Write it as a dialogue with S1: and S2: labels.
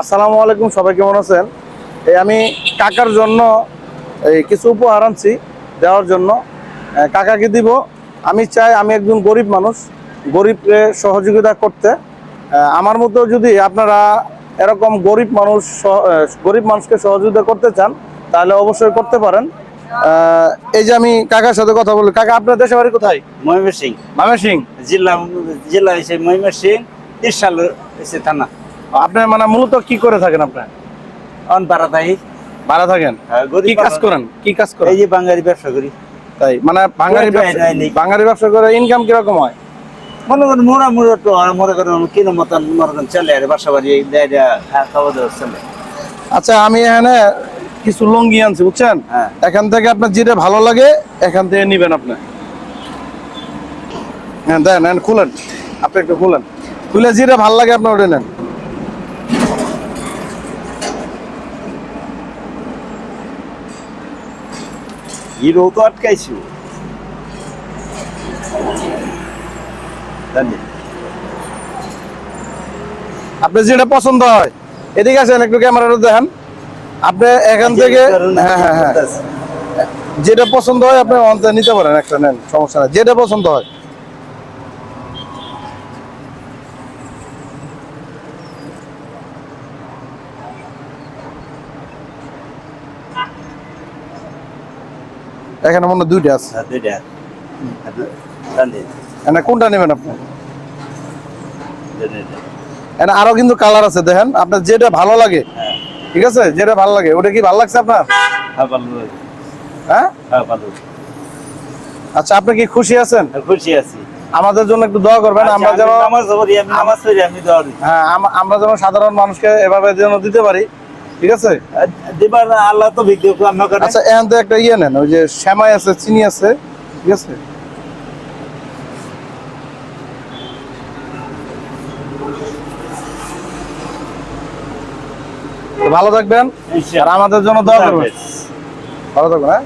S1: আসসালামু আলাইকুম সবাই কেমন আছেন? এই আমি কাকার জন্য এই কিছু উপহার আনছি দেওয়ার জন্য। কাকাকে দিব। আমি চাই আমি একজন গরিব মানুষ গরিবকে সহযোগিতা করতে। আমার মতো যদি আপনারা এরকম গরিব মানুষ গরিব মানুষকে সহযোগিতা করতে চান তাহলে অবশ্যই করতে পারেন। এই যে আমি কাকার সাথে কথা বলি কাকা আপনার দেশে বাড়ি কোথায়?
S2: ময়মনসিং
S1: সিং
S2: জেলা জেলা হয়েছে ময়মনসিং তিরশাল হয়েছে থানা।
S1: আপনি মানে মূলত কি করে থাকেন আপনার?
S2: অন
S1: ভাড়া থাকেন? কি কাজ করেন? কি কাজ করেন?
S2: এই যে বাঙালি ব্যবসা করি।
S1: তাই মানে বাঙালি। বাঙালি ব্যবসা করে ইনকাম কীরকম হয়?
S2: মনে করেন মোড়া মোড়া তো আর মনে করেন কিনো মতন মনে করেন চলে আর বাসা বাড়ি দেয় দেয়া খাওয়া দাওয়া চলে।
S1: আচ্ছা আমি এখানে কিছু লুঙ্গি আনছি বুঝছেন?
S2: হ্যাঁ।
S1: এখান থেকে আপনার যেটা ভালো লাগে এখান থেকে নিবেন আপনি। হ্যাঁ দেন খুলেন। আপনি একটু খুলেন। খুলে যেটা ভালো লাগে আপনি ওটা নেন।
S2: হিরো তো আটকাইছি।
S1: আপনি যেটা পছন্দ হয় এদিকে আছেন একটু ক্যামেরাটা দেখেন। আপনি এখান থেকে হ্যাঁ হ্যাঁ হ্যাঁ। যেটা পছন্দ হয় আপনি নিতে পারেন একটা নেন সমস্যা নাই। যেটা পছন্দ হয়। এখানে মনে দুইটা আছে।
S2: হ্যাঁ, দুইটা।
S1: কোনটা নেবেন আপনি। আরও কিন্তু কালার আছে দেখেন। আপনার যেটা ভালো লাগে
S2: হ্যাঁ।
S1: ঠিক আছে? যেটা ভালো লাগে ওটা কি ভালো লাগছে আপনার?
S2: হ্যাঁ ভালো
S1: আচ্ছা আপনি কি খুশি আছেন?
S2: খুশি আছি।
S1: আমাদের জন্য একটু দোয়া করবেন আমরা
S2: আচ্ছা,
S1: যেন
S2: আমি নামাজ পড়ি আমি নামাজ পড়ি আমি দোয়া দিই।
S1: হ্যাঁ আমরা যেন সাধারণ মানুষকে এভাবে যেন দিতে পারি। ঠিক আছে?
S2: দিবার আল্লাহ তো ভিডিও রান্ন করে
S1: আচ্ছা এখন তো একটা ইয়ে নেন ওই যে শ্যামাই আছে চিনি আছে ঠিক আছে? ভালো থাকবেন আর আমাদের জন্য দোয়া করবেন। ভালো থাকবেন হ্যাঁ?